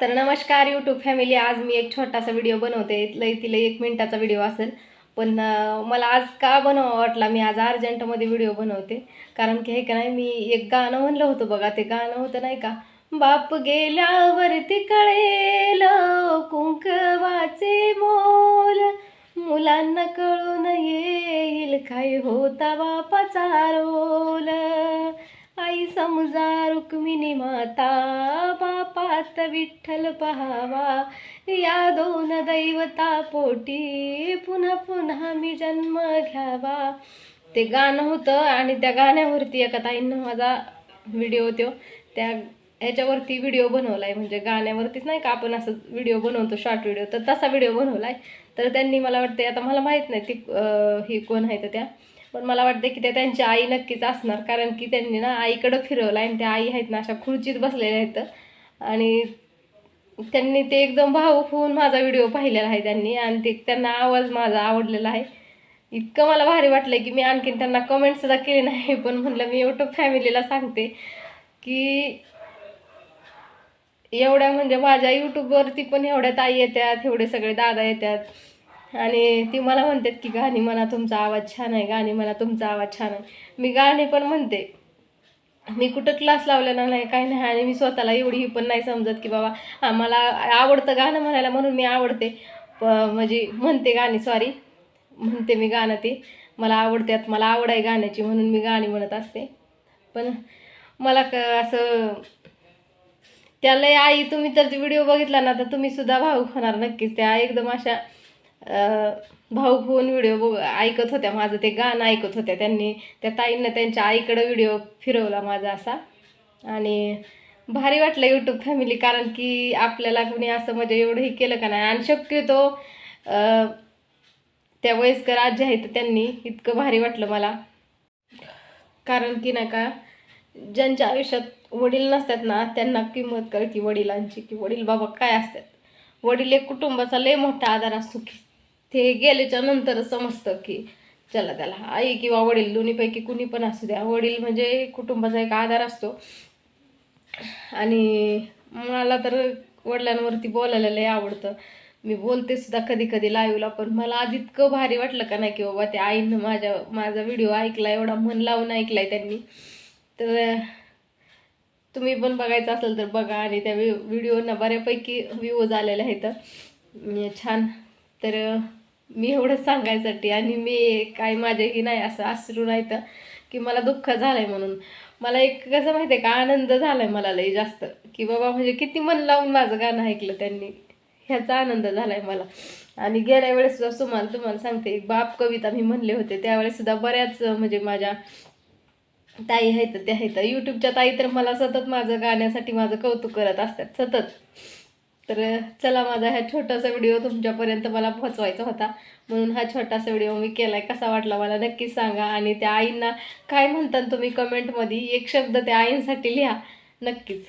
तर नमस्कार YouTube family आज मी एक छोटासा व्हिडिओ बनवते. लई तिला एक मिनिटाचा व्हिडिओ असेल. पण मला आज का बनवा वाटला? मी आज अर्जंटमध्ये व्हिडिओ बनवते. कारण की हे का नाही मी एक गाणं म्हणलं होतं बघा. ते गाणं होतं नाही का बाप गेल्यावरती कळेल कुंकवाचे मोल. मुलांना कळून येईल काय होता बापाचा रोल. आई समजा रुक्मिणी माता बापात विठ्ठल पहावा. या दोन दैवता पोटी पुन्हा पुन्हा मी जन्म घ्यावा. ते गाणं होतं आणि त्या गाण्यावरती एका ताईंनं माझा व्हिडिओ तो त्या ह्याच्यावरती व्हिडिओ बनवला आहे म्हणजे गाण्यावरतीच नाही का आपण असं व्हिडिओ बनवतो शॉर्ट व्हिडिओ तर तसा व्हिडिओ बनवला आहे तर त्यांनी मला वाटते आता मला माहीत नाही ती ही कोण आहे तर त्या. पण मला वाटतं की त्या त्यांची आई नक्कीच असणार कारण की त्यांनी ना आईकडं फिरवलं आणि त्या आई आहेत ना अशा खुर्चीत बसलेल्या आहेत. आणि त्यांनी ते एकदम भावूक होऊन माझा व्हिडिओ पाहिलेला आहे त्यांनी आणि ते त्यांना आवाज माझा आवडलेला आहे. इतकं मला भारी वाटलं की मी आणखीन त्यांना कमेंटसुद्धा केले केली नाही पण म्हणलं मी यूट्यूब फॅमिलीला सांगते की एवढ्या म्हणजे माझ्या यूट्यूबवरती पण एवढ्या ताई येतात एवढे सगळे दादा येतात. आणि ती मला म्हणतात की गाणी म्हणा तुमचा आवाज छान आहे गाणी म्हणा तुमचा आवाज छान आहे. मी गाणी पण म्हणते. मी कुठं क्लास लावलेला नाही काही नाही आणि मी स्वतःला एवढी ही पण नाही समजत की बाबा हा मला आवडतं गाणं म्हणायला म्हणून मी आवडते. प म्हणजे म्हणते गाणी सॉरी म्हणते मी गाणं ते. मला आवडतात मला आवड आहे गाण्याची म्हणून मी गाणी म्हणत असते. पण मला क असं त्याला आई तुम्ही तर व्हिडिओ बघितला ना तर तुम्हीसुद्धा भाऊक होणार नक्कीच. त्या एकदम अशा भाऊ फोन व्हिडिओ बघ ऐकत होत्या माझं ते गाणं ऐकत होत्या त्यांनी. त्या ताईंना त्यांच्या आईकडं व्हिडिओ फिरवला माझा असा. आणि भारी वाटलं यूट्यूब फॅमिली कारण की आपल्याला कोणी असं म्हणजे एवढं हे केलं का नाही. आणि शक्यतो त्या वयस्कर आजी आहेत त्यांनी इतकं भारी वाटलं मला. कारण की नाही का ज्यांच्या आयुष्यात वडील नसतात ना त्यांना किंमत कळती वडिलांची की वडील बाबा काय असतात. वडील एक कुटुंबाचा लय मोठा आधार असतो की. ते गेल्याच्यानंतर समजतं की चला त्याला आई किंवा वडील दोन्हीपैकी कुणी पण असू द्या. वडील म्हणजे कुटुंबाचा एक आधार असतो. आणि मला तर वडिलांवरती बोलायला लय आवडतं. मी बोलते सुद्धा कधी कधी लाईव्हला पण मला आज इतकं भारी वाटलं का नाही की बाबा त्या आईनं माझ्या माझा व्हिडिओ ऐकला एवढा मन लावून ऐकलाय त्यांनी. तर तुम्ही पण बघायचं असेल तर बघा आणि त्या व्हि व्हिडिओना बऱ्यापैकी व्ह्यूज आलेले आहेत. छान. तर मी एवढंच सांगायसाठी आणि मी काय माझ्याही नाही असं अश्रू नाही तर की मला दुःख झालंय म्हणून. मला एक कसं माहिती आहे का आनंद झालाय मला लई जास्त. की बाबा म्हणजे किती मन लावून माझं गाणं ऐकलं त्यांनी. ह्याचा आनंद झालाय मला. आणि गेल्या वेळेस सुद्धा तुम्हाला तुम्हाला सांगते बाप कविता मी म्हणले होते. त्यावेळेस सुद्धा बऱ्याच म्हणजे माझ्या ताई आहेत त्या आहेत. यूट्यूबच्या ताई तर मला सतत माझं गाण्यासाठी माझं कौतुक करत असतात सतत. तर चला माझा हा छोटासा व्हिडिओ तुमच्यापर्यंत मला पोहोचवायचा होता. म्हणून हा छोटासा व्हिडिओ मी केला आहे कसा वाटला मला नक्कीच सांगा. आणि त्या आईंना काय म्हणतात तुम्ही कमेंटमध्ये एक शब्द त्या आईंसाठी लिहा. नक्कीच.